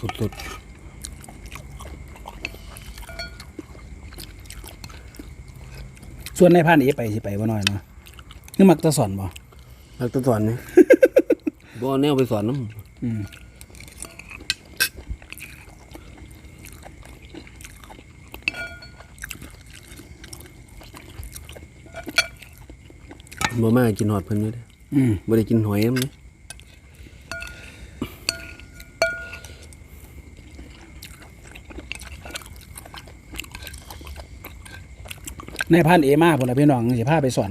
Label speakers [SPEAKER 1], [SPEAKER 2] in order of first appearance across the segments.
[SPEAKER 1] สุด
[SPEAKER 2] ส่วนในพันเอไปสิไปบ่น้อยเนาะนี่มักตะสอนบ่
[SPEAKER 1] ๆนักตะสอนนี่ บ่เอาแนวไปสอนน้
[SPEAKER 2] อืมำ
[SPEAKER 1] บ่มากินหอดเพิ่นอยู่เด้
[SPEAKER 2] อืม
[SPEAKER 1] บ่ได้กินหอยนำนี่
[SPEAKER 2] ในพันเอมาพุ่นล่ะพี่น้องสิพาไปสอน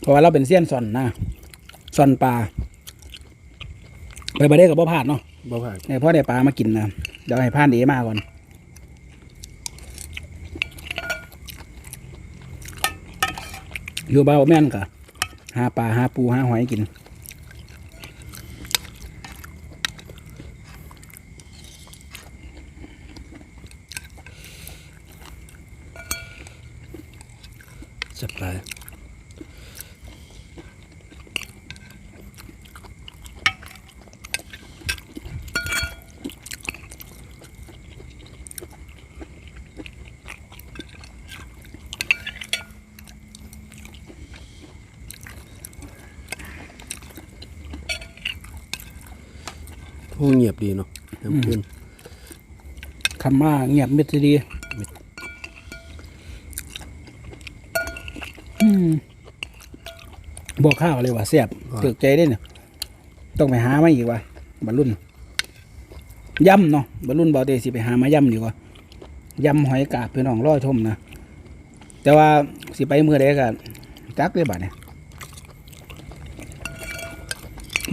[SPEAKER 2] เพราะว่าเราเป็นเซียนสอนนะสอนปลาไปบ่ได้ก็บ่พลาดเนาะ
[SPEAKER 1] บ่พลาด
[SPEAKER 2] ในพ่อได้ปลามากินนะเดี๋ยวให้พันเอมาก่อนอยู่บ้านบ่แม่นกะหาปลาหาปูหาหอยกิน
[SPEAKER 1] จับหลายโอ้เงียบดีเนาะน้ำขึ้น
[SPEAKER 2] คำว่าเงียบมิดดี อืมบอกข้าวเลยว่าแซ่บตึกใจได้เนี่ยต้องไปหามาอีกว่าบรรลุนย่ำเนาะบรรลุนบอกเดสิไปหามาย่ำดีกว่าย่ำหอยกาบพี่น้องรอชมนะแต่ว่าสิไปเมื่อใดกันจักเลยบัดเนี่ย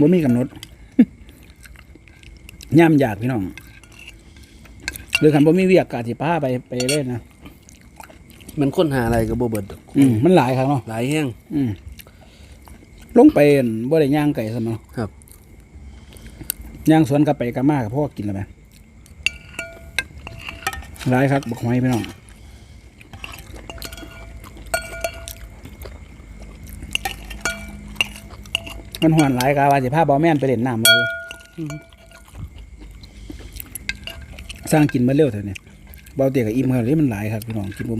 [SPEAKER 2] บ่มีกำหนดย่ำอยากพี่น้องหรือคันบ่มีเวียกกาสิพาไปไปเล่นนะ
[SPEAKER 1] มันค้นหาอะไรก็บ่เบิดดอก
[SPEAKER 2] อืมมันหลายครั้งเนาะ
[SPEAKER 1] หลายแห้ง
[SPEAKER 2] อืมลงไปอั่นบ่ได้ย่างไก่ซะเนาะ
[SPEAKER 1] ครับ
[SPEAKER 2] ย่างสวนกับไปกับมากับพ่อกินแล้วแม่หลายครับบักหอยพี่น้องมันหวานหลายกาว่าสิพาบอแม่นไปเล่นน้ำเลยสร้างกินมาเร็วเถอะเนี่ยเบาเตียกับอิ่มครับนี่มันหลายครับพี่น้องกินบ่